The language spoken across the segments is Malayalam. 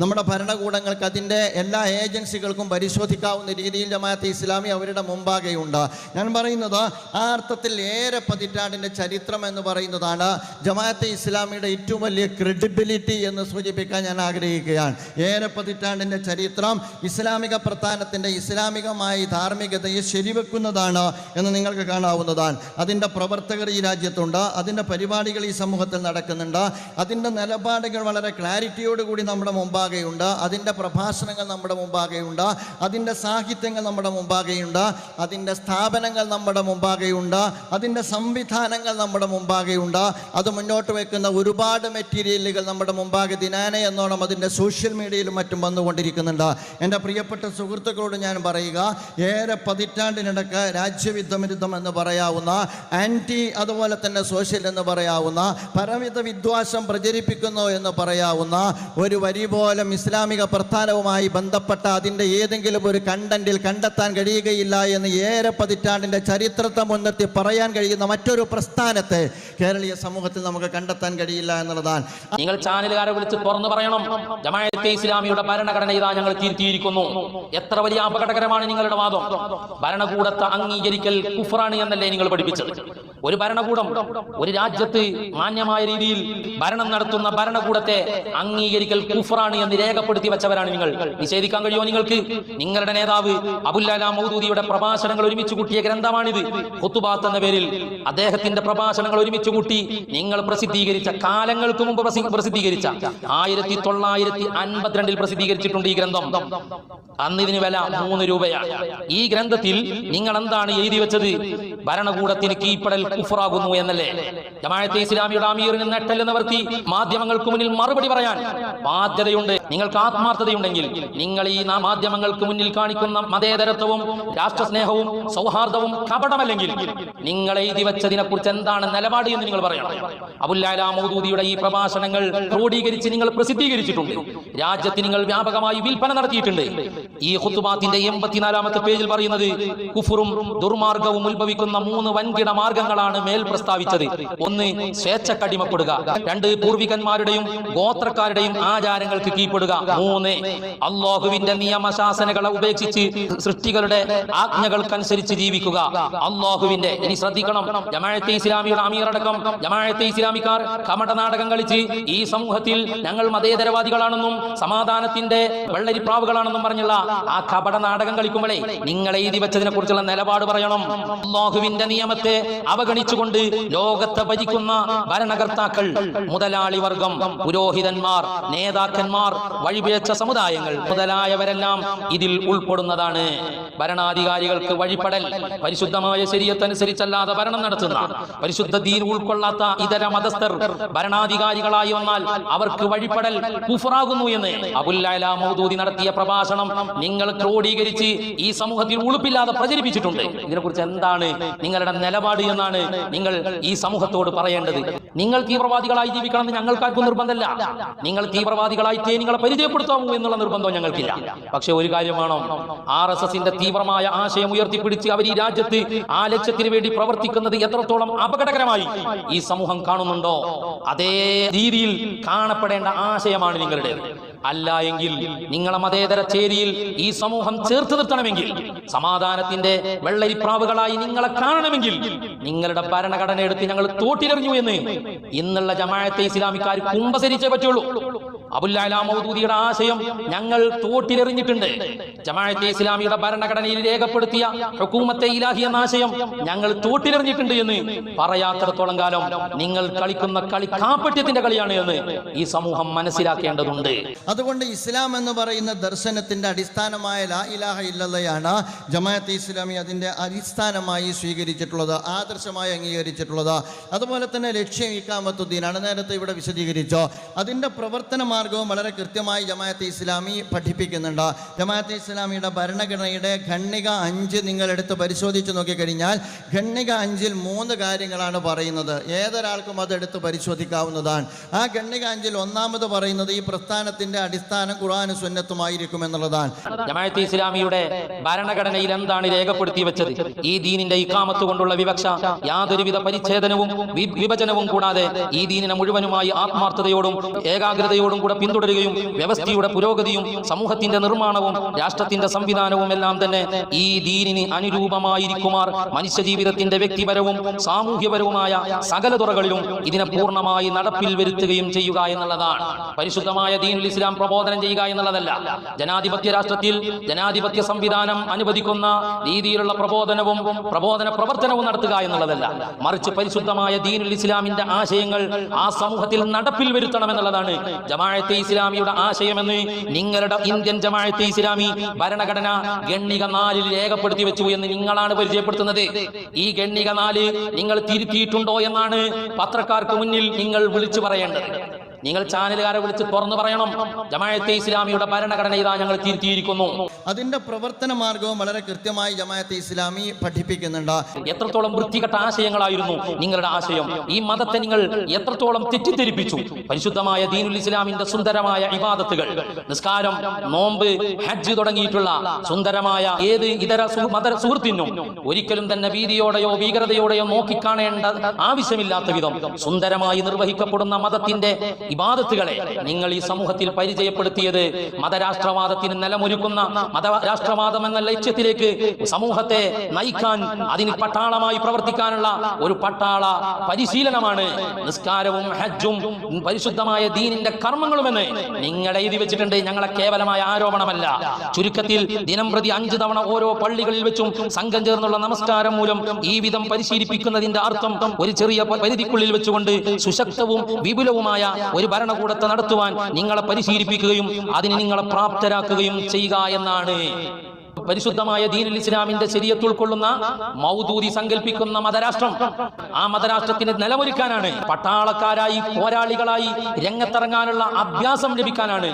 നമ്മുടെ ഭരണകൂടങ്ങൾക്ക് അതിന്റെ എല്ലാ ഏജൻസികൾക്കും പരിശോധിക്കാവുന്ന രീതിയിൽ ജമാഅത്തെ ഇസ്ലാമി അവരുടെ മുമ്പാകെയുണ്ട്. ഞാൻ പറയുന്നത് ആ അർത്ഥത്തിൽ ഏറെ പതിറ്റാണ്ടിന്റെ ചരിത്രം എന്ന് പറയുന്നതാണ് ജമാഅത്തെ ഇസ്ലാമിയുടെ ഏറ്റവും വലിയ ക്രെഡിബിലിറ്റി എന്ന് സൂചിപ്പിക്കാൻ ഞാൻ ആഗ്രഹിക്കുകയാണ്. ഏറെ പതിറ്റാണ്ടിന്റെ ചരിത്രം ഇസ്ലാമിക പ്രസ്ഥാനത്തിന്റെ ഇസ്ലാമികമായി ധാർമ്മികതയെ ശരിവെക്കുന്നതാണ് എന്ന് നിങ്ങൾക്ക് കാണാവുന്നതാണ്. അതിന്റെ പ്രവർത്തകർ ഈ രാജ്യത്തുണ്ട് അതിന്റെ പരിപാടികൾ ഈ സമൂഹത്തിൽ നടക്കുന്നുണ്ട് അതിന്റെ നിലപാടുകൾ വളരെ ക്ലാരിറ്റിയോടുകൂടി നമ്മുടെ മുമ്പാകെയുണ്ട്. അതിന്റെ പ്രഭാഷണങ്ങൾ നമ്മുടെ മുമ്പാകെയുണ്ട്. അതിന്റെ സാഹിത്യങ്ങൾ നമ്മുടെ മുമ്പാകെയുണ്ട്. അതിന്റെ സ്ഥാപനങ്ങൾ നമ്മുടെ മുമ്പാകെയുണ്ട്. അതിന്റെ സംവിധാനങ്ങൾ നമ്മുടെ മുമ്പാകെയുണ്ട്. അത് മുന്നോട്ട് വയ്ക്കുന്ന ഒരുപാട് മെറ്റീരിയലുകൾ നമ്മുടെ മുമ്പാകെ ദിനാന എന്നോണം അതിന്റെ സോഷ്യൽ മീഡിയയിലും മറ്റും വന്നുകൊണ്ടിരിക്കുന്നുണ്ട്. എന്റെ പ്രിയപ്പെട്ട സുഹൃത്തുക്കളോട് ഞാൻ പറയുക ഏറെ പതിറ്റാണ്ടിനിടക്ക് രാജ്യവിദ്ധമിരുദ്ധം എന്ന് പറയാവുന്ന ആന്റി അതുപോലെ തന്നെ സോഷ്യൽ എന്ന് പറയാവുന്ന പരമിത വിദ്വാസം പ്രചരിപ്പിക്കുന്നു എന്ന് പറയാവുന്ന ഒരു വരി പോലും ഇസ്ലാമിക പ്രസ്ഥാനവുമായി ബന്ധപ്പെട്ട അതിന്റെ ഏതെങ്കിലും ഒരു കണ്ടന്റിൽ കണ്ടെത്താൻ കഴിയുകയില്ല എന്ന് ഏറെ പതിറ്റാണ്ടിന്റെ ചരിത്രത്തെ മുൻനിർത്തി പറയാൻ കഴിയുന്ന മറ്റൊരു പ്രസ്ഥാനത്തെ കേരളീയ സമൂഹത്തിൽ നമുക്ക് കണ്ടെത്താൻ കഴിയില്ല എന്നുള്ളതാണ്. നിങ്ങൾ ചാനലുകാരെ വിളിച്ച് തുറന്നു പറയണം. ജമാഅത്തെ ഇസ്ലാമിയുടെ ഭരണഘടന ഇതാ ഞങ്ങൾ തിരുത്തിയിരിക്കുന്നു. എത്ര വലിയ അപകടകരമാണ് നിങ്ങളുടെ വാദം. ഭരണകൂടത്തെ അംഗീകരിക്കൽ കുഫറാണ് എന്നല്ലേ നിങ്ങൾ പഠിപ്പിച്ചത്. ഒരു ഭരണകൂടം ഒരു രാജ്യത്ത് മാന്യമായ രീതിയിൽ ഭരണം നടത്തുന്ന ഭരണകൂടത്തെ അംഗീകരിക്കൽ കുഫറാണ് എന്ന് രേഖപ്പെടുത്തി വെച്ചവരാണ് നിങ്ങൾ. നിഷേധിക്കാൻ കഴിയുമോ നിങ്ങൾക്ക്? നിങ്ങളുടെ നേതാവ് അബുല്ലാല മൗദൂദിയുടെ പ്രഭാഷണങ്ങൾ ഒരുമിച്ച് കൂട്ടിയ ഗ്രന്ഥമാണിത്. ഹുത്തുബാത്ത് എന്ന പേരിൽ അദ്ദേഹത്തിന്റെ പ്രഭാഷണങ്ങൾ ഒരുമിച്ച് കൂട്ടി നിങ്ങൾ പ്രസിദ്ധീകരിച്ച കാലങ്ങൾക്ക് മുമ്പ് പ്രസിദ്ധീകരിച്ച ആയിരത്തി തൊള്ളായിരത്തി അൻപത്തിരണ്ടിൽ പ്രസിദ്ധീകരിച്ചിട്ടുണ്ട് ഈ ഗ്രന്ഥം. അന്ന് ഇതിന് വില മൂന്ന് രൂപയാണ്. ഈ ഗ്രന്ഥത്തിൽ നിങ്ങൾ എന്താണ് എഴുതി വെച്ചത്? ഭരണകൂടത്തിന് കീഴ്പ്പെടൽ കുഫറാകുന്നു എന്നല്ലേ? ജമാഅത്തെ ഇസ്ലാമിയുടെ അമീറിന് നെട്ടൽ നിവർത്തി മാധ്യമങ്ങൾക്ക് മുന്നിൽ മറുപടി പറയാൻ ബാധ്യതയുണ്ട്. നിങ്ങൾക്ക് ആത്മാർത്ഥതയുണ്ടെങ്കിൽ നിങ്ങൾ ഈ മാധ്യമങ്ങൾക്ക് മുന്നിൽ കാണിക്കുന്ന മതേതരത്വവും രാഷ്ട്രസ്നേഹവും സൗഹാർദ്ദവും കപടമല്ലെങ്കിൽ നിങ്ങൾ എഴുതി വെച്ചതിനെ കുറിച്ച് എന്താണ് നിലപാട് എന്ന് നിങ്ങൾ പറയണം. അബുല്ലാല മൗദൂദിയുടെ ഈ പ്രഭാഷണങ്ങൾ ക്രോഡീകരിച്ച് നിങ്ങൾ പ്രസിദ്ധീകരിച്ചിട്ടുണ്ട്. രാജ്യത്ത് നിങ്ങൾ വ്യാപകമായി വിൽപ്പന നടത്തിയിട്ടുണ്ട്. ഈ ഹുത്തുബാത്തിന്റെ എൺപത്തിനാലാമത്തെ പേജിൽ പറയുന്നത് കുഫുറും ദുർമാർഗവും ഉത്ഭവിക്കുന്ന മൂന്ന് വൻകിട മാർഗങ്ങളാണ് മേൽ പ്രസ്താവിച്ചത്. ഒന്ന് സ്വേച്ഛക്കടിമപ്പെടുക. രണ്ട് പൂർവികന്മാരുടെയും ഗോത്രക്കാരുടെയും ആചാരങ്ങൾക്ക് മൂന്ന് അള്ളാഹുവിന്റെ നിയമശാസനകളെ ഉപേക്ഷിച്ച് സൃഷ്ടികളുടെ ആജ്ഞകൾക്കനുസരിച്ച് ജീവിക്കുക. അള്ളാഹുവിന്റെ ഇനി ശ്രദ്ധിക്കണം. ജമാഴത്തെ ഇസ്ലാമിയുടെ അമീറടക്കം ജമാഴത്തെ ഇസ്ലാമിക്കാർ കമട നാടകം കളിച്ച് ഈ സമൂഹത്തിൽ ഞങ്ങൾ മതേതരവാദികളാണെന്നും സമാധാനത്തിന്റെ വെള്ളരിപ്രാവുകളാണെന്നും പറഞ്ഞുള്ള ആ കപട നാടകം കളിക്കുമ്പോഴേ നിങ്ങൾ എഴുതി വെച്ചതിനെ കുറിച്ചുള്ള നിലപാട് പറയണം. അള്ളാഹുവിന്റെ നിയമത്തെ അവഗണിച്ചുകൊണ്ട് ലോകത്തെ ഭരിക്കുന്ന ഭരണകർത്താക്കൾ മുതലാളി വർഗം പുരോഹിതന്മാർ നേതാക്കന്മാർ വഴിപിഴച്ച സമുദായങ്ങൾ മുതലായവരെല്ലാം ഇതിൽ ഉൾപ്പെടുന്നതാണ്. ഭരണാധികാരികൾക്ക് വഴിപ്പെടൽ പരിശുദ്ധമായ ശരീരത്തനുസരിച്ചല്ലാതെ ഭരണം നടത്തുന്ന പരിശുദ്ധ ദീൻ ഉൾക്കൊള്ളാത്ത ഇതര മതസ്ഥർ ഭരണാധികാരികളായി വന്നാൽ അവർക്ക് വഴിപ്പെടൽ കുഫറാകുന്നു എന്ന് അബുല്ല മൗദൂദി നടത്തിയ പ്രഭാഷണം നിങ്ങൾ ക്രോഡീകരിച്ച് ഈ സമൂഹത്തിൽ ഉളുപ്പില്ലാതെ പ്രചരിപ്പിച്ചിട്ടുണ്ട്. ഇതിനെക്കുറിച്ച് എന്താണ് നിങ്ങളുടെ നിലപാട് എന്നാണ് നിങ്ങൾ ഈ സമൂഹത്തോട് പറയേണ്ടത്. നിങ്ങൾ തീവ്രവാദികളായി ജീവിക്കണമെന്ന് ഞങ്ങൾക്കാർക്കും നിർബന്ധമല്ല. നിങ്ങൾ തീവ്രവാദികളായിട്ടേ നിങ്ങളെ പരിചയപ്പെടുത്താമോ എന്നുള്ള നിർബന്ധം ഞങ്ങൾക്കില്ല. പക്ഷെ ഒരു കാര്യം വേണം. ആർ എസ് എസിന്റെ തീവ്രമായ ആശയം ഉയർത്തിപ്പിടിച്ച് അവർ ഈ രാജ്യത്ത് ആ ലക്ഷ്യത്തിന് വേണ്ടി പ്രവർത്തിക്കുന്നത് എത്രത്തോളം അപകടകരമായി ഈ സമൂഹം കാണുന്നുണ്ടോ? അതേ രീതിയിൽ കാണപ്പെടേണ്ട ആശയമാണ് നിങ്ങളുടെ അല്ല എങ്കിൽ നിങ്ങളെ മതേതര ചേരിയിൽ ഈ സമൂഹം ചേർത്ത് നിർത്തണമെങ്കിൽ സമാധാനത്തിന്റെ വെള്ളരിപ്രാവുകളായി നിങ്ങളെ കാണണമെങ്കിൽ നിങ്ങളുടെ ഭരണഘടന എടുത്ത് ഞങ്ങൾ തോട്ടിലെറിഞ്ഞു എന്ന് ഇന്നുള്ള ജമാഅത്തെ ഇസ്ലാമിക്കാർ കുമ്പസരിച്ചേ പറ്റുള്ളൂ. അബുല്ലാല മൗദൂദിയുടെ ആശയം ഞങ്ങൾ തോട്ടിലെറിഞ്ഞിട്ടുണ്ട്. ജമാഅത്തെ ഇസ്ലാമിയുടെ ഭരണഘടനയിൽ രേഖപ്പെടുത്തിയ ഹുക്കൂമത്തെ ഇലാഹി എന്ന ആശയം ഞങ്ങൾ തോട്ടിലെറിഞ്ഞിട്ടുണ്ട് എന്ന് പറയാത്തിടത്തോളം കാലം നിങ്ങൾ കളിക്കുന്ന കളി കാപ്പട്യത്തിന്റെ കളിയാണ് എന്ന് ഈ സമൂഹം മനസ്സിലാക്കേണ്ടതുണ്ട്. അതുകൊണ്ട് ഇസ്ലാം എന്ന് പറയുന്ന ദർശനത്തിന്റെ അടിസ്ഥാനമായ ലാ ഇലാഹ ഇല്ലല്ലയാണ് ജമാഅത്തെ ഇസ്ലാമി അതിന്റെ അടിസ്ഥാനമായി സ്വീകരിച്ചിട്ടുള്ളത് ആദർശമായി അംഗീകരിച്ചിട്ടുള്ളത്. അതുപോലെ തന്നെ ലക്ഷ്യം ഇക്കാമത്തുദ്ദീനാണ് നേരത്തെ ഇവിടെ വിശദീകരിച്ചോ അതിന്റെ പ്രവർത്തന മാർഗവും വളരെ കൃത്യമായി ജമാഅത്തെ ഇസ്ലാമി പഠിപ്പിക്കുന്നുണ്ട്. ജമാഅത്തെ ഇസ്ലാമിയുടെ ഭരണഘടനയുടെ ഖണ്ണിക അഞ്ച് നിങ്ങൾ എടുത്ത് പരിശോധിച്ച് നോക്കിക്കഴിഞ്ഞാൽ ഖണ്ണിക അഞ്ചിൽ മൂന്ന് കാര്യങ്ങളാണ് പറയുന്നത്. ഏതൊരാൾക്കും അതെടുത്ത് പരിശോധിക്കാവുന്നതാണ്. ആ ഖണ്ണിക അഞ്ചിൽ ഒന്നാമത് പറയുന്നത് ഈ പ്രസ്ഥാനത്തിന്റെ അടിസ്ഥാനം ഖുർആാനും സുന്നത്തുമായിരിക്കും എന്നുള്ളതാണ്. ജമാഅത്തെ ഇസ്ലാമിയുടെ ഭരണഘടനയിൽ എന്താണ് രേഖപ്പെടുത്തി വെച്ചത്? ഈ ദീനിന്റെ ഇക്കാമത്ത് കൊണ്ടുള്ള വിവക്ഷ യാതൊരുവിധ പരിച്ഛേദനവും വിഭജനവും കൂടാതെ ഈ ദീനിനെ മുഴുവനുമായി ആത്മാർത്ഥതയോടും ഏകാഗ്രതയോടും കൂടെ കൂടെ പിന്തുടരുകയും വ്യവസ്ഥയുടെ പുരോഗതിയും സമൂഹത്തിന്റെ നിർമ്മാണവും രാഷ്ട്രത്തിന്റെ സംവിധാനവും എല്ലാം തന്നെ ഈ ദീനിന് അനുരൂപമായിരിക്കുമാർ. മനുഷ്യജീവിതത്തിന്റെ വ്യക്തിപരവും സാമൂഹ്യപരവുമായ സകല തുറകളിലും ഇതിനെ പൂർണമായി നടപ്പിൽ വരുത്തുകയും ചെയ്യുക എന്നുള്ളതാണ്. പരിശുദ്ധമായ ദീനുൽ ഇസ്ലാം പ്രബോധനം ചെയ്യുക എന്നുള്ളതല്ല. ജനാധിപത്യ രാഷ്ട്രത്തിൽ ജനാധിപത്യ സംവിധാനം അനുവദിക്കുന്ന രീതിയിലുള്ള പ്രബോധനവും പ്രബോധന പ്രവർത്തനവും നടത്തുക എന്നുള്ളതല്ല. മറിച്ച് പരിശുദ്ധമായ ദീനുൽ ഇസ്ലാമിന്റെ ആശയങ്ങൾ ആ സമൂഹത്തിൽ നടപ്പിൽ വരുത്തണം എന്നുള്ളതാണ്. ജമാഅത്തെ ഇസ്ലാമിയുടെ ആശയമെന്ന് നിങ്ങളുടെ ഇന്ത്യൻ ജമാഅത്തെ ഇസ്ലാമി ഭരണഘടന ഗണ്ണിക നാലിൽ രേഖപ്പെടുത്തി വെച്ചു എന്ന് നിങ്ങളാണ് പരിചയപ്പെടുത്തുന്നത്. ഈ ഗണ്ണിക നാല് നിങ്ങൾ തിരുത്തിയിട്ടുണ്ടോ എന്നാണ് പത്രക്കാർക്ക് മുന്നിൽ നിങ്ങൾ വിളിച്ചു പറയേണ്ടത്. നിങ്ങൾ ചാനലുകാരെ വിളിച്ച് തുറന്നു പറയണം. ജമായത്തെ ഇസ്ലാമിയുടെ ഭരണഘടന ഇതാ ഞങ്ങൾ തിരുത്തിയിരിക്കുന്നു. അതിന്റെ പ്രവർത്തന മാർഗവും വളരെ കൃത്യമായി ജമായത്തെ ഇസ്ലാമി പഠിപ്പിക്കുന്നുണ്ട്. എത്രത്തോളം വൃത്തികെട്ട ആശയങ്ങളായിരുന്നു നിങ്ങളുടെ ആശയം. ഈ മതത്തെ നിങ്ങൾ എത്രത്തോളം തെറ്റിദ്ധരിപ്പിച്ചു? പരിശുദ്ധമായ ദീനുൽ ഇസ്ലാമിന്റെ സുന്ദരമായ ഇബാദത്തുകൾ നിസ്കാരം നോമ്പ് ഹജ്ജ് തുടങ്ങിയിട്ടുള്ള സുന്ദരമായ ഏത് ഇതര മത സുഹൃത്തിനും ഒരിക്കലും തന്നെ ഭീതിയോടെയോ ഭീകരതയോടെയോ നോക്കിക്കാണേണ്ട ആവശ്യമില്ലാത്ത വിധം സുന്ദരമായി നിർവഹിക്കപ്പെടുന്ന മതത്തിന്റെ ഇബാദത്തുകളെ നിങ്ങൾ ഈ സമൂഹത്തിൽ പരിചയപ്പെടുത്തിയത് മതരാഷ്ട്രവാദത്തിന് നിലമൊരുക്കുന്ന മതരാഷ്ട്രവാദം എന്ന ലക്ഷ്യത്തിലേക്ക് സമൂഹത്തെ നയിക്കാൻ അതിന് പട്ടാളമായി പ്രവർത്തിക്കാനുള്ള ഒരു പട്ടാള പരിശീലനമാണ് നിസ്കാരവും ഹജ്ജും പരിശുദ്ധമായ ദീനിന്റെ കർമ്മങ്ങളുമെന്ന് നിങ്ങൾ എഴുതി വെച്ചിട്ടുണ്ട്. ഞങ്ങളെ കേവലമായ ആരോപണമല്ല. ചുരുക്കത്തിൽ ദിനം പ്രതി അഞ്ചു തവണ ഓരോ പള്ളികളിൽ വെച്ചും സംഘം ചേർന്നുള്ള നമസ്കാരം മൂലം ഈ വിധം പരിശീലിപ്പിക്കുന്നതിന്റെ അർത്ഥം ഒരു ചെറിയ പരിധിക്കുള്ളിൽ വെച്ചുകൊണ്ട് സുശക്തവും വിപുലവുമായ ഒരു ഭരണകൂടത്തെ നടത്തുവാൻ നിങ്ങളെ പരിശീലിപ്പിക്കുകയും അതിന് നിങ്ങളെ പ്രാപ്തരാക്കുകയും ചെയ്യുക എന്നാണ്. പരിശുദ്ധമായ ദീനുൽ ഇസ്ലാമിന്റെ ശരീരത്ത് ഉൾക്കൊള്ളുന്ന മൗദൂദി സങ്കല്പിക്കുന്ന മതരാഷ്ട്രം. ആ മതരാഷ്ട്രത്തിന് നിലമൊരുക്കാനാണ്. പട്ടാളക്കാരായി പോരാളികളായി രംഗത്തിറങ്ങാനുള്ള അഭ്യാസം ലഭിക്കാനാണ്.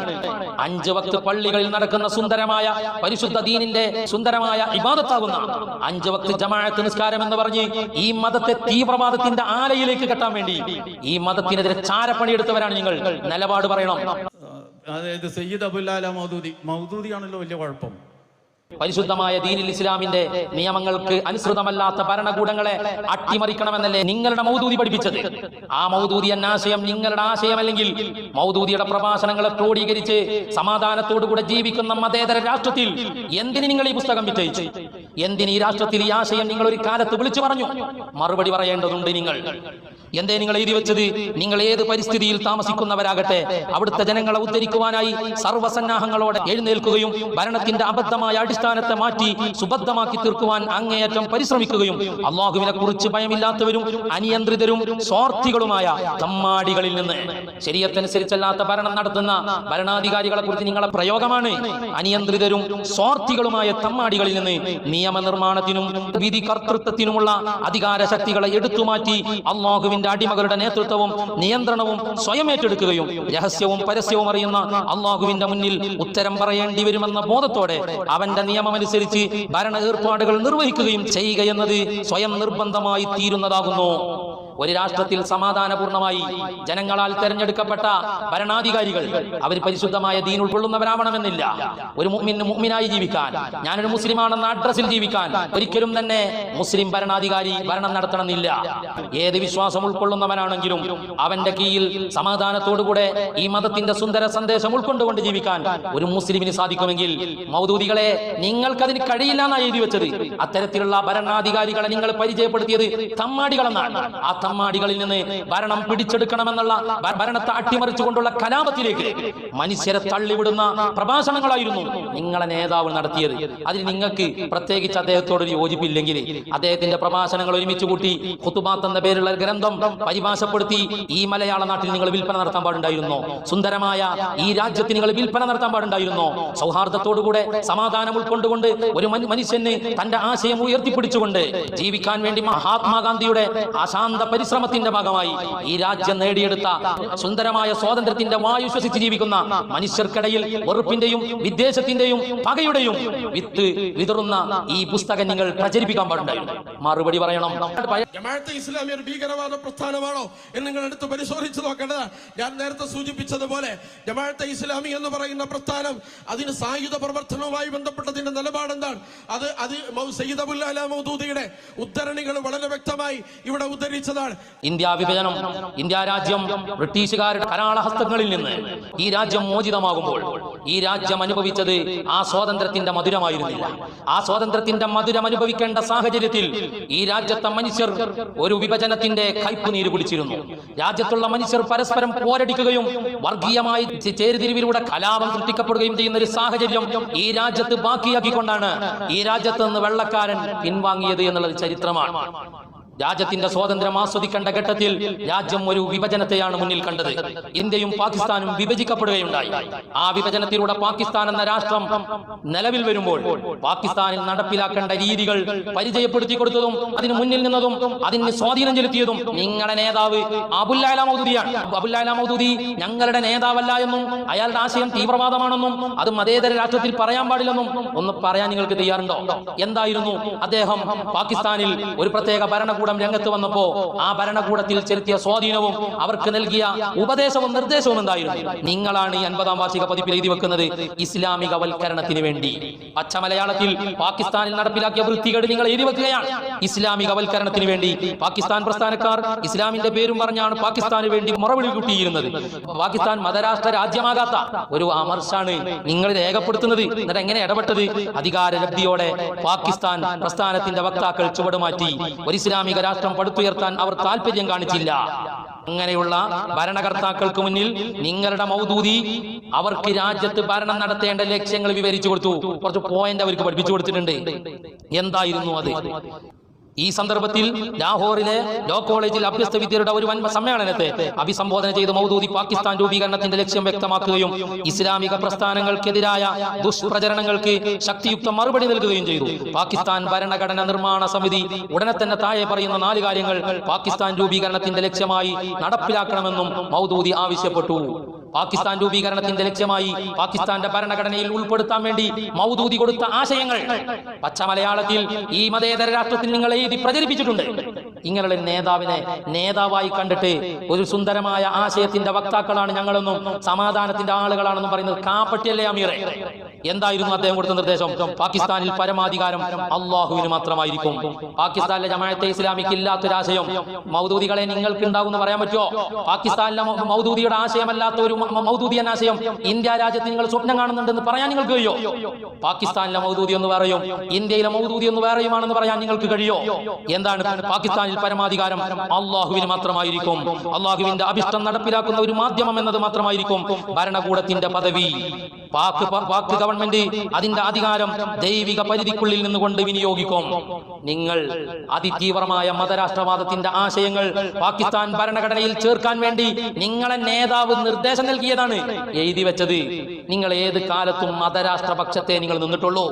അഞ്ച് വക്ത് പള്ളികളിൽ നടക്കുന്ന സുന്ദരമായ പരിശുദ്ധ ദീനിന്റെ സുന്ദരമായ ഇബാദത്താകുന്ന അഞ്ച് വക്ത് ജമാഅത്ത് നിസ്കാരം എന്ന് പറഞ്ഞ് ഈ മതത്തെ തീവ്രവാദത്തിന്റെ ആലയിലേക്ക് കെട്ടാൻ വേണ്ടി ഈ മതത്തിനെതിരെ ചാരപ്പണിയെടുത്തവരാണ് നിങ്ങൾ. നിലപാട് പറയണം. അതായത് സയ്യിദ് അബുല്ലാല മൗദൂദി. മൗദൂദിയാണല്ലോ വലിയ കുഴപ്പം. പരിശുദ്ധമായ ദീനിൽ ഇസ്ലാമിന്റെ നിയമങ്ങൾക്ക് അനുസൃതമല്ലാത്ത ഭരണകൂടങ്ങളെ അട്ടിമറിക്കണമെന്നല്ലേ നിങ്ങളുടെ മൗദൂദി പഠിപ്പിച്ചത്? ആ മൗദൂദി എന്ന ആശയം നിങ്ങളുടെ ആശയമല്ലെങ്കിൽ മൗദൂദിയുടെ പ്രഭാഷണങ്ങളെ ക്രോഡീകരിച്ച് സമാധാനത്തോടുകൂടെ ജീവിക്കുന്ന മതേതര രാഷ്ട്രത്തിൽ എന്തിന് നിങ്ങൾ ഈ പുസ്തകം വിറ്റയിച്ചു എന്തിന് ഈ രാഷ്ട്രത്തിൽ ഈ ആശയം നിങ്ങൾ ഒരു കാലത്ത് വിളിച്ചു പറഞ്ഞു? മറുപടി പറയേണ്ടതുണ്ട് നിങ്ങൾ. എന്തേ നിങ്ങൾ എഴുതി വെച്ചത്? നിങ്ങൾ ഏത് പരിസ്ഥിതിയിൽ താമസിക്കുന്നവരാകട്ടെ അവിടുത്തെ ജനങ്ങളെ ഉദ്ധരിക്കുവാനായി സർവസന്നാഹങ്ങളോടെ എഴുന്നേൽക്കുകയും ഭരണത്തിന്റെ അബദ്ധമായ അടിസ്ഥാനത്തെ മാറ്റി സുബദ്ധമാക്കി തീർക്കുവാൻ അങ്ങേയറ്റം പരിശ്രമിക്കുകയും അള്ളാഹുവിനെ കുറിച്ച് ഭയമില്ലാത്തവരും അനിയന്ത്രിതരും സ്വാർത്ഥികളുമായ തമ്മാടികളിൽ നിന്ന്. ശരീരത്തനുസരിച്ചല്ലാത്ത ഭരണം നടത്തുന്ന ഭരണാധികാരികളെ കുറിച്ച് നിങ്ങളെ പ്രയോഗമാണ്. അനിയന്ത്രിതരും സ്വാർത്ഥികളുമായ തമ്മാടികളിൽ നിന്ന് നിയമനിർമ്മാണത്തിനും വിധി കർത്തൃത്വത്തിനുമുള്ള അധികാര ശക്തികളെ എടുത്തുമാറ്റി അള്ളാഹുവിന്റെ അടിമകളുടെ നേതൃത്വവും നിയന്ത്രണവും സ്വയം ഏറ്റെടുക്കുകയും രഹസ്യവും പരസ്യവും അറിയുന്ന അള്ളാഹുവിന്റെ മുന്നിൽ ഉത്തരം പറയേണ്ടി വരുമെന്ന ബോധത്തോടെ അവന്റെ നിയമമനുസരിച്ച് ഭരണ ഏർപ്പാടുകൾ നിർവഹിക്കുകയും ചെയ്യുക എന്നത് സ്വയം നിർബന്ധമായി തീരുന്നതാകുന്നു. ഒരു രാഷ്ട്രത്തിൽ സമാധാനപൂർണമായി ജനങ്ങളാൽ തെരഞ്ഞെടുക്കപ്പെട്ട ഭരണാധികാരികൾ അവർ പരിശുദ്ധമായ ദീൻ ഉൾക്കൊള്ളുന്നവരാവണമെന്നില്ല. ഒരു മുഅ്മിന് മുഅ്മിനായി ജീവിക്കാൻ ഞാനൊരു മുസ്ലിമാണെന്ന അഡ്രസ്സിൽ ജീവിക്കാൻ ഒരിക്കലും തന്നെ മുസ്ലിം ഭരണാധികാരി ഭരണം നടത്തണമെന്നില്ല. ഏത് വിശ്വാസം ഉൾക്കൊള്ളുന്നവനാണെങ്കിലും അവന്റെ കീഴിൽ സമാധാനത്തോടുകൂടെ ഈ മതത്തിന്റെ സുന്ദര സന്ദേശം ഉൾക്കൊണ്ടുകൊണ്ട് ജീവിക്കാൻ ഒരു മുസ്ലിമിന് സാധിക്കുമെങ്കിൽ മൗദൂദികളെ നിങ്ങൾക്കതിന് കഴിയില്ല എന്നാണ് എഴുതി വെച്ചത്. അത്തരത്തിലുള്ള ഭരണാധികാരികളെ നിങ്ങൾ പരിചയപ്പെടുത്തിയത് തമ്മാടികളെന്നാണ്. ആ തമ്മാടികളിൽ നിന്ന് ഭരണം പിടിച്ചെടുക്കണമെന്നുള്ള ഭരണത്തെ അട്ടിമറിച്ചുകൊണ്ടുള്ള കലാപത്തിലേക്ക് മനുഷ്യരെ തള്ളിവിടുന്ന പ്രഭാഷണങ്ങളായിരുന്നു നിങ്ങളെ നേതാവ് നടത്തിയത്. അതിൽ നിങ്ങൾക്ക് പ്രത്യേകിച്ച് അദ്ദേഹത്തോട് യോജിപ്പില്ലെങ്കിൽ അദ്ദേഹത്തിന്റെ പ്രഭാഷണങ്ങൾ ഒരുമിച്ച് കൂട്ടി കുത്തുബാത്ത് എന്ന പേരുള്ള ഗ്രന്ഥം പരിഭാഷപ്പെടുത്തി ഈ മലയാള നാട്ടിൽ നിങ്ങൾ വിൽപ്പന നടത്താൻ പാടുണ്ടായിരുന്നു. സുന്ദരമായ ഈ രാജ്യത്തിന് നിങ്ങൾ വിൽപ്പന നടത്താൻ പാടുണ്ടായിരുന്നോ. സൗഹാർദ്ദത്തോടുകൂടെ സമാധാനം ഉൾക്കൊണ്ടുകൊണ്ട് ഒരു മനു- മനുഷ്യന് തന്റെ ആശയം ഉയർത്തിപ്പിടിച്ചുകൊണ്ട് ജീവിക്കാൻ വേണ്ടി മഹാത്മാഗാന്ധിയുടെ അശാന്ത പരിശ്രമത്തിന്റെ ഭാഗമായി ഈ രാജ്യം നേടിയെടുത്ത സുന്ദരമായ സ്വാതന്ത്ര്യത്തിന്റെ വായു ശ്വസിച്ച് ജീവിക്കുന്ന മനുഷ്യർക്കിടയിൽ വെറുപ്പിന്റെയും വിദ്വേഷത്തിന്റെയും പകയുടെയും വിത്ത് വിതറുന്ന ഈ പുസ്തകം നിങ്ങൾ പ്രചരിപ്പിക്കാൻ പാടുണ്ടായിരുന്നു. മറുപടി പറയണം. ഇസ്ലാമി ഒരു ഭീകരവാദ പ്രസ്ഥാനമാണോ എന്ന് നിങ്ങൾ എടുത്ത് പരിശോധിച്ച് നോക്കേണ്ടത് ഞാൻ നേരത്തെ സൂചിപ്പിച്ചതുപോലെ ജമാഅത്തെ ഇസ്ലാമി എന്ന് പറയുന്ന പ്രസ്ഥാനം അതിന് സായുധ പ്രവർത്തനവുമായി ബന്ധപ്പെട്ടതിന്റെ നിലപാട് എന്താണ് അത് അത് സയ്യിദ് അബുല്ല മൗദൂദിയുടെ ഉദ്ധരണികൾ വളരെ വ്യക്തമായി ഇവിടെ ഉദ്ധരിച്ചതാണ്. എന്നതാണ് ഇന്ത്യ വിഭജനം ഇന്ത്യ രാജ്യം ബ്രിട്ടീഷുകാരുടെ കരാള ഹസ്തങ്ങളിൽ നിന്ന് ഈ രാജ്യം മോചിതമാകുമ്പോൾ ഈ രാജ്യം അനുഭവിച്ചത് ആ സ്വാതന്ത്ര്യത്തിന്റെ മധുരമായിരുന്നില്ല. ആ സ്വാതന്ത്ര്യത്തിന്റെ മധുരം അനുഭവിക്കേണ്ട സാഹചര്യത്തിൽ ഈ രാജ്യത്തെ മനുഷ്യർ ഒരു വിഭജനത്തിന്റെ കയ്പുനീര് കുടിച്ചിരുന്നു. രാജ്യത്തുള്ള മനുഷ്യർ പരസ്പരം പോരടിക്കുകയും വർഗീയമായി ചേരുതിരിവിലൂടെ ചേരിതിരിവിലൂടെ കലാപം സൃഷ്ടിക്കപ്പെടുകയും ചെയ്യുന്ന ഒരു സാഹചര്യം ഈ രാജ്യത്ത് ബാക്കിയാക്കിക്കൊണ്ടാണ് ഈ രാജ്യത്ത് നിന്ന് വെള്ളക്കാരൻ പിൻവാങ്ങിയത് എന്നുള്ളത് ചരിത്രമാണ്. രാജ്യത്തിന്റെ സ്വാതന്ത്ര്യം ആസ്വദിക്കേണ്ട ഘട്ടത്തിൽ രാജ്യം ഒരു വിഭജനത്തെയാണ് മുന്നിൽ കണ്ടത്. ഇന്ത്യയും പാകിസ്ഥാനും വിഭജിക്കപ്പെടുകയുണ്ടായി. ആ വിഭജനത്തിലൂടെ പാകിസ്ഥാൻ എന്ന രാഷ്ട്രം നിലവിൽ വരുമ്പോൾ പാകിസ്ഥാനിൽ നടപ്പിലാക്കേണ്ട രീതികൾ പരിചയപ്പെടുത്തി കൊടുത്തതും അതിന് മുന്നിൽ നിന്നതും അതിന് സ്വാധീനം ചെലുത്തിയതും നിങ്ങളുടെ നേതാവ് അബുല്ലാല മൗദൂദിയാണ്. അബുല്ലാല മൗദൂദി ഞങ്ങളുടെ നേതാവല്ല എന്നും അയാളുടെ ആശയം തീവ്രവാദമാണെന്നും അത് മതേതര രാഷ്ട്രത്തിൽ പറയാൻ പാടില്ലെന്നും ഒന്ന് പറയാൻ നിങ്ങൾക്ക് തയ്യാറുണ്ടോ? എന്തായിരുന്നു? അദ്ദേഹം പാകിസ്ഥാനിൽ ഒരു പ്രത്യേക ഭരണകൂടം രംഗത്ത് വന്നപ്പോ ആ ഭരണകൂടത്തിൽ ചെലുത്തിയ സ്വാധീനവും അവർക്ക് നൽകിയ ഉപദേശവും നിർദ്ദേശവും എന്തായിരുന്നു? നിങ്ങളാണ് ഈ അൻപതാം വാർഷിക പതിപ്പിൽ എഴുതി വെക്കുന്നത് ഇസ്ലാമിക വൽക്കരണത്തിന് വേണ്ടി. പച്ച മലയാളത്തിൽ പാകിസ്ഥാനിൽ നടപ്പിലാക്കിയ വൃത്തികേട് നിങ്ങൾ എഴുതി വെക്കുകയാണ്. ഇസ്ലാമിക വൽക്കരണത്തിന് വേണ്ടി പാകിസ്ഥാൻ പ്രസ്ഥാനക്കാർ ഇസ്ലാമിന്റെ പേരും പറഞ്ഞാണ് പാകിസ്ഥാന് വേണ്ടി മറവിളി കൂട്ടിയിരുന്നത്. പാകിസ്ഥാൻ മതരാഷ്ട്ര രാജ്യമാകാത്ത ഒരു അമർശാണ് നിങ്ങൾ രേഖപ്പെടുത്തുന്നത്. എന്നിട്ട് എങ്ങനെ ഇടപെട്ടത്? അധികാര ലബ്ധിയോടെ പാകിസ്ഥാൻ പ്രസ്ഥാനത്തിന്റെ വക്താക്കൾ ചുവടുമാറ്റി ഒരു ഇസ്ലാമിക രാഷ്ട്രം പടുത്തുയർത്താൻ അവർ താല്പര്യം കാണിച്ചില്ല. അങ്ങനെയുള്ള ഭരണകർത്താക്കൾക്ക് മുന്നിൽ നിങ്ങളുടെ മൗദൂതി അവർക്ക് രാജ്യത്ത് ഭരണം നടത്തേണ്ട ലക്ഷ്യങ്ങൾ വിവരിച്ചു കൊടുത്തു. കുറച്ച് പോയിന്റ് അവർക്ക് പഠിപ്പിച്ചു കൊടുത്തിട്ടുണ്ട്. എന്തായിരുന്നു അത്? ഈ സന്ദർഭത്തിൽ ലാഹോറിലെ ലോ കോളേജിൽ അഭ്യസ്ത വിദ്യരുടെ ഒരു വൻ സമ്മേളനത്തെ അഭിസംബോധന ചെയ്ത് മൗദൂദി പാകിസ്ഥാൻ രൂപീകരണത്തിന്റെ ലക്ഷ്യം വ്യക്തമാക്കുകയും ഇസ്ലാമിക പ്രസ്ഥാനങ്ങൾക്കെതിരായ ദുഷ്പ്രചരണങ്ങൾക്ക് ശക്തിയുക്ത മറുപടി നൽകുകയും ചെയ്തു. പാകിസ്ഥാൻ ഭരണഘടന നിർമ്മാണ സമിതി ഉടനെ തന്നെ താഴെ പറയുന്ന നാല് കാര്യങ്ങൾ പാകിസ്ഥാൻ രൂപീകരണത്തിന്റെ ലക്ഷ്യമായി നടപ്പിലാക്കണമെന്നും മൗദൂദി ആവശ്യപ്പെട്ടു. പാകിസ്ഥാൻ രൂപീകരണത്തിന്റെ ലക്ഷ്യമായി പാകിസ്ഥാന്റെ ഭരണഘടനയിൽ ഉൾപ്പെടുത്താൻ വേണ്ടി മൗദൂദി കൊടുത്ത ആശയങ്ങൾ. പച്ച മലയാളത്തിൽ ഈ മതേതര രാഷ്ട്രത്തിൽ നിങ്ങൾ എഴുതി പ്രചരിപ്പിച്ചിട്ടുണ്ട്. നിങ്ങളുടെ നേതാവിനെ നേതാവായി കണ്ടിട്ട് ഒരു സുന്ദരമായ ആശയത്തിന്റെ വക്താക്കളാണ് ഞങ്ങളെന്നും സമാധാനത്തിന്റെ ആളുകളാണെന്നും പറയുന്നത് കാപ്പട്ടിയല്ലേ അമീറെ? എന്തായിരുന്നു അദ്ദേഹം കൊടുത്ത നിർദ്ദേശം? പാകിസ്ഥാനിൽ പരമാധികാരം അള്ളാഹുവിന് മാത്രമായിരിക്കും. പാകിസ്ഥാനിലെ ജമാഅത്തെ ഇസ്ലാമിക്ക് ഇല്ലാത്തൊരാശയം മൗദൂദികളെ നിങ്ങൾക്ക് ഉണ്ടാവും എന്ന് പറയാൻ പറ്റുമോ? പാകിസ്ഥാനിലെ മൗദൂദിയുടെ ആശയമല്ലാത്ത ഒരു മ- മൗദൂദിയൻ ആശയം ഇന്ത്യ രാജ്യത്ത് നിങ്ങൾ സ്വപ്നം കാണുന്നുണ്ടെന്ന് പറയാൻ നിങ്ങൾക്ക് കഴിയോ? പാകിസ്ഥാനിലെ മൗദൂദി എന്ന് പറയും. ഇന്ത്യയിലെ മൗദൂദി എന്ന് വേറെയുമാണെന്ന് പറയാൻ നിങ്ങൾക്ക് കഴിയോ? എന്താണ് പാകിസ്ഥാനിൽ പരമാധികാരം? അള്ളാഹുവിന് മാത്രമായിരിക്കും. അള്ളാഹുവിന്റെ അഭിഷ്ടം നടപ്പിലാക്കുന്ന ഒരു മാധ്യമം എന്നത് മാത്രമായിരിക്കും ഭരണകൂടത്തിന്റെ പദവി. പാക് പാക് ഗവൺമെന്റ് അതിന്റെ അധികാരം ദൈവിക പരിധിക്കുള്ളിൽ നിന്നുകൊണ്ട് വിനിയോഗിക്കും. നിങ്ങൾ അതിതീവ്രമായ മതരാഷ്ട്രവാദത്തിന്റെ ആശയങ്ങൾ പാകിസ്ഥാൻ ഭരണഘടനയിൽ ചേർക്കാൻ വേണ്ടി നിങ്ങളെ നേതാവ് നിർദ്ദേശം നൽകിയതാണ്. എഴുതി വെച്ചത്. നിങ്ങൾ ഏത് കാലത്തും മതരാഷ്ട്രപക്ഷത്തെ നിങ്ങൾ നിന്നിട്ടുള്ളൂ.